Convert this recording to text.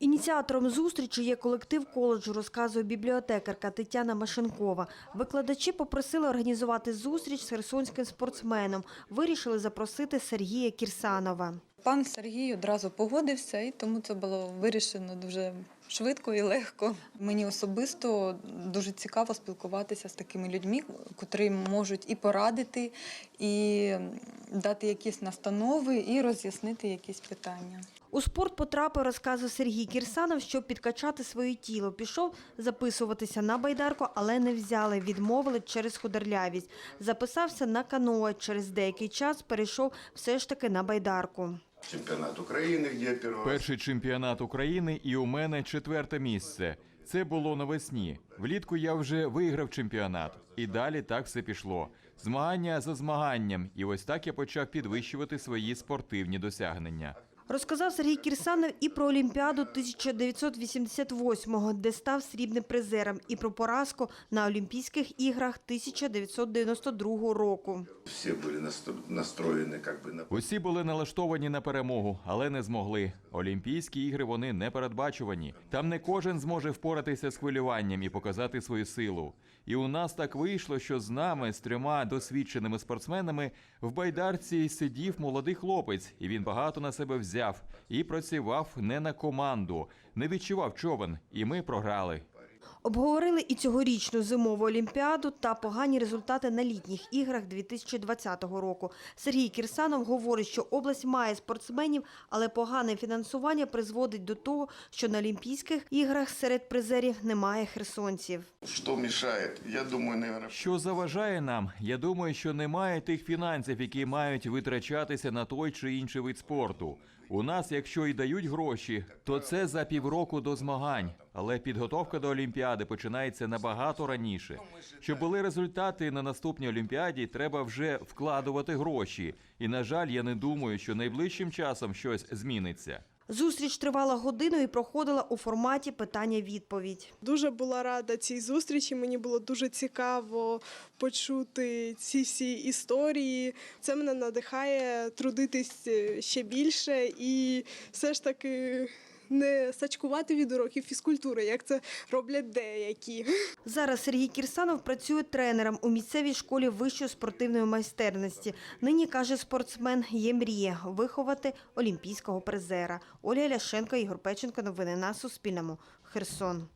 Ініціатором зустрічі є колектив коледжу, розказує бібліотекарка Тетяна Машенкова. Викладачі попросили організувати зустріч з херсонським спортсменом. Вирішили запросити Сергія Кірсанова. Пан Сергій одразу погодився, і тому це було вирішено дуже швидко і легко. Мені особисто дуже цікаво спілкуватися з такими людьми, котрі можуть і порадити, і дати якісь настанови, і роз'яснити якісь питання. У спорт потрапив, розказує Сергій Кірсанов, щоб підкачати своє тіло. Пішов записуватися на байдарку, але не взяли, відмовили через худорлявість. Записався на каное. Через деякий час перейшов все ж таки на байдарку. Чемпионат України є Перший чемпіонат України і у мене четверте місце. Це було навесні. Влітку я вже виграв чемпіонат. І далі так все пішло. Змагання за змаганням. І ось так я почав підвищувати свої спортивні досягнення. Розказав Сергій Кірсанов і про Олімпіаду 1988-го, де став срібним призером, і про поразку на Олімпійських іграх 1992 року. все были настро- настроены как бы на Усі були налаштовані на перемогу, але не змогли. Олімпійські ігри вони не передбачувані. Там не кожен зможе впоратися з хвилюванням і показати свою силу. І у нас так вийшло, що з нами, з трьома досвідченими спортсменами, в байдарці сидів молодий хлопець, і він багато на себе взяв і працював не на команду, не відчував човен, і ми програли. Обговорили і цьогорічну зимову олімпіаду та погані результати на літніх іграх 2020 року. Сергій Кірсанов говорить, що область має спортсменів, але погане фінансування призводить до того, що на Олімпійських іграх серед призерів немає херсонців. Что мешает? Я думаю, наверное, Що заважає нам? Я думаю, що немає тих фінансів, які мають витрачатися на той чи інший вид спорту. У нас, якщо і дають гроші, то це за півроку до змагань. Але підготовка до Олімпіади починається набагато раніше. Щоб були результати на наступній Олімпіаді, треба вже вкладувати гроші. І на жаль, я не думаю, що найближчим часом щось зміниться. Зустріч тривала годину і проходила у форматі питання-відповідь. Дуже була рада цій зустрічі. Мені було дуже цікаво почути ці всі історії. Це мене надихає трудитись ще більше і все ж таки не сачкувати від уроків фізкультури, як це роблять деякі. Зараз Сергій Кірсанов працює тренером у місцевій школі вищої спортивної майстерності. Нині, каже спортсмен, є мрія виховати олімпійського призера. Оля Ляшенко, Ігор Печенко. Новини на Суспільному. Херсон.